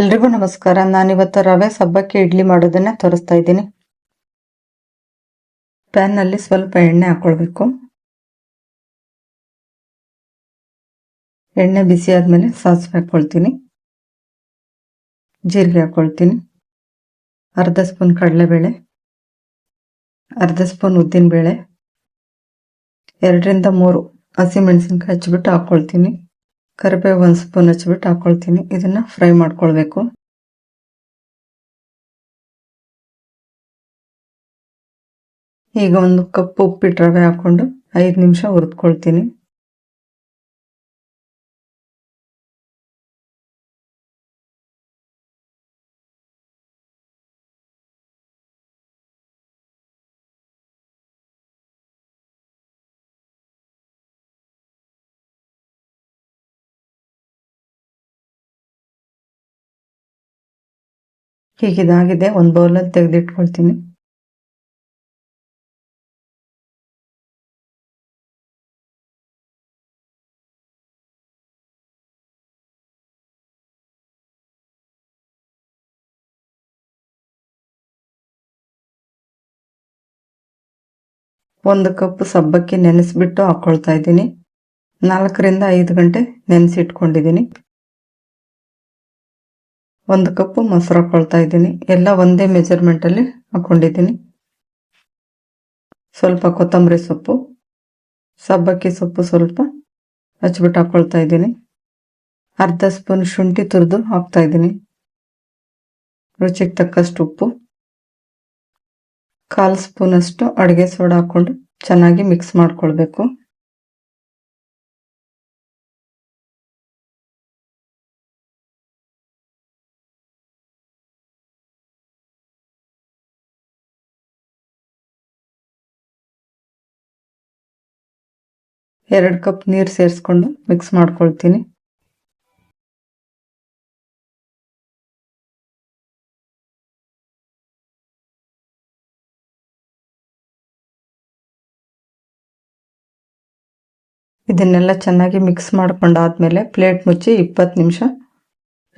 ಎಲ್ರಿಗೂ ನಮಸ್ಕಾರ. ನಾನಿವತ್ತು ರವೆ ಸಬ್ಬಕ್ಕಿ ಇಡ್ಲಿ ಮಾಡೋದನ್ನ ತೋರಿಸ್ತಾ ಇದ್ದೀನಿ. ಪ್ಯಾನ್ನಲ್ಲಿ ಸ್ವಲ್ಪ ಎಣ್ಣೆ ಹಾಕೊಳ್ಬೇಕು. ಎಣ್ಣೆ ಬಿಸಿ ಆದ್ಮೇಲೆ ಸಾಸಿವೆ ಹಾಕೊಳ್ತೀನಿ. ಜೀರಿಗೆ ಹಾಕೊಳ್ತೀನಿ. ಅರ್ಧ ಸ್ಪೂನ್ ಕಡಲೆಬೇಳೆ, ಅರ್ಧ ಸ್ಪೂನ್ ಉದ್ದಿನಬೇಳೆ, ಎರಡರಿಂದ ಮೂರು ಹಸಿಮೆಣಸಿನ್ಕಾಯಿ ಹಚ್ಚಿಬಿಟ್ಟು ಹಾಕ್ಕೊಳ್ತೀನಿ ಕರಿಬೇವು ಒಂದು ಸ್ಪೂನ್ ಹಚ್ಬಿಟ್ಟು ಹಾಕ್ಕೊಳ್ತೀನಿ ಇದನ್ನ ಫ್ರೈ ಮಾಡ್ಕೊಳ್ಬೇಕು. ಈಗ ಒಂದು ಕಪ್ ಉಪ್ಪಿಟ್ಟು ರವೆ ಹಾಕೊಂಡು ಐದು ನಿಮಿಷ ಹುರಿದ್ಕೊಳ್ತೀನಿ. ಹೀಗಿದಾಗಿದೆ. ಒಂದು ಬೌಲಲ್ಲಿ ತೆಗೆದಿಟ್ಕೊಳ್ತೀನಿ. ಒಂದು ಕಪ್ ಸಬ್ಬಕ್ಕಿ ನೆನೆಸಿಬಿಟ್ಟು ಹಾಕೊಳ್ತಾ ಇದ್ದೀನಿ. ನಾಲ್ಕರಿಂದ ಐದು ಗಂಟೆ ನೆನೆಸಿಟ್ಕೊಂಡಿದ್ದೀನಿ. ಒಂದು ಕಪ್ಪು ಮೊಸರು ಹಾಕೊಳ್ತಾ ಇದ್ದೀನಿ. ಎಲ್ಲ ಒಂದೇ ಮೆಜರ್ಮೆಂಟಲ್ಲಿ ಹಾಕೊಂಡಿದ್ದೀನಿ. ಸ್ವಲ್ಪ ಕೊತ್ತಂಬರಿ ಸೊಪ್ಪು, ಸಬ್ಬಕ್ಕಿ ಸೊಪ್ಪು ಸ್ವಲ್ಪ ಹಚ್ಬಿಟ್ಟು ಹಾಕ್ಕೊಳ್ತಾ ಇದ್ದೀನಿ. ಅರ್ಧ ಸ್ಪೂನ್ ಶುಂಠಿ ತುರಿದು ಹಾಕ್ತಾ ಇದ್ದೀನಿ. ರುಚಿಗೆ ತಕ್ಕಷ್ಟು ಉಪ್ಪು, ಕಾಲು ಸ್ಪೂನಷ್ಟು ಅಡುಗೆ ಸೋಡಾ ಹಾಕ್ಕೊಂಡು ಚೆನ್ನಾಗಿ ಮಿಕ್ಸ್ ಮಾಡ್ಕೊಳ್ಬೇಕು. ಎರಡು ಕಪ್ ನೀರು ಸೇರಿಸ್ಕೊಂಡು ಮಿಕ್ಸ್ ಮಾಡ್ಕೊಳ್ತೀನಿ. ಇದನ್ನೆಲ್ಲ ಚೆನ್ನಾಗಿ ಮಿಕ್ಸ್ ಮಾಡ್ಕೊಂಡಾದ್ಮೇಲೆ ಪ್ಲೇಟ್ ಮುಚ್ಚಿ ಇಪ್ಪತ್ತು ನಿಮಿಷ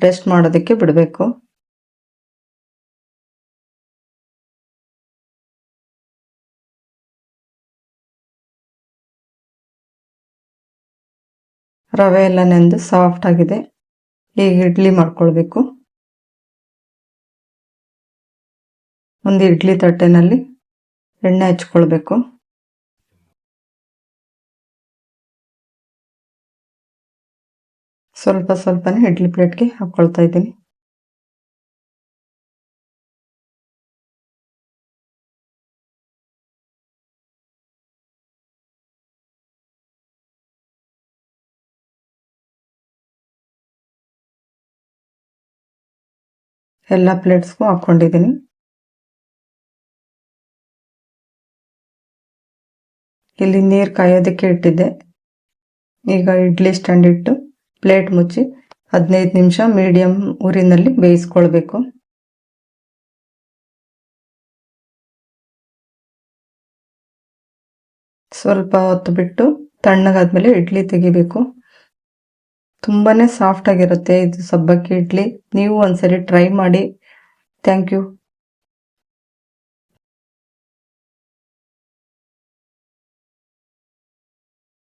ರೆಸ್ಟ್ ಮಾಡೋದಕ್ಕೆ ಬಿಡಬೇಕು. ರವೆ ಎಲ್ಲ ನೆಂದು ಸಾಫ್ಟ್ ಆಗಿದೆ. ಈಗ ಇಡ್ಲಿ ಮಾಡ್ಕೊಳ್ಬೇಕು. ಒಂದು ಇಡ್ಲಿ ತಟ್ಟೆನಲ್ಲಿ ಎಣ್ಣೆ ಹಚ್ಕೊಳ್ಬೇಕು. ಸ್ವಲ್ಪ ಸ್ವಲ್ಪನೇ ಇಡ್ಲಿ ಪ್ಲೇಟ್ಗೆ ಹಾಕ್ಕೊಳ್ತಾ ಇದ್ದೀನಿ. ಎಲ್ಲ ಪ್ಲೇಟ್ಸ್ಗೂ ಹಾಕ್ಕೊಂಡಿದ್ದೀನಿ. ಇಲ್ಲಿ ನೀರು ಕಾಯೋದಕ್ಕೆ ಇಟ್ಟಿದ್ದೆ. ಈಗ ಇಡ್ಲಿ ಸ್ಟ್ಯಾಂಡ್ ಇಟ್ಟು ಪ್ಲೇಟ್ ಮುಚ್ಚಿ ಹದಿನೈದು ನಿಮಿಷ ಮೀಡಿಯಮ್ ಊರಿನಲ್ಲಿ ಬೇಯಿಸ್ಕೊಳ್ಬೇಕು. ಸ್ವಲ್ಪ ಹೊತ್ತು ಬಿಟ್ಟು ತಣ್ಣಗಾದ್ಮೇಲೆ ಇಡ್ಲಿ ತೆಗಿಬೇಕು. ತುಂಬಾನೇ ಸಾಫ್ಟ್ ಆಗಿರುತ್ತೆ. ಇದು ಸಬ್ಬಕ್ಕಿ ಇಡ್ಲಿ. ನೀವು ಒಂದ್ಸರಿ ಟ್ರೈ ಮಾಡಿ. Thank you